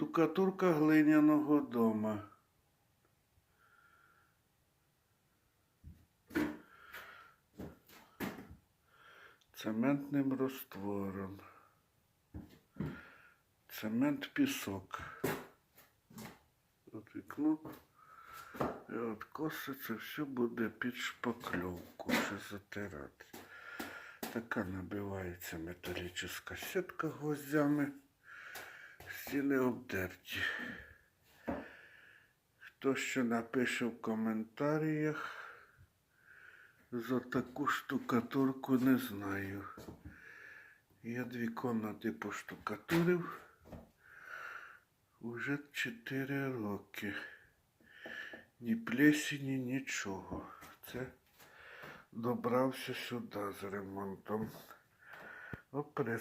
Штукатурка глиняного дома. Цементним раствором. Цемент пісок. От вікно. І от коси це все буде під шпакльовку вже затирати. Така набивається металічна сітка гвоздями. Стіни обдерті. Хто ще напише в коментарях, за таку штукатурку не знаю. Я дві комнати поштукатурив уже 4 роки. Ні плесені, нічого. Це добрався сюди з ремонтом.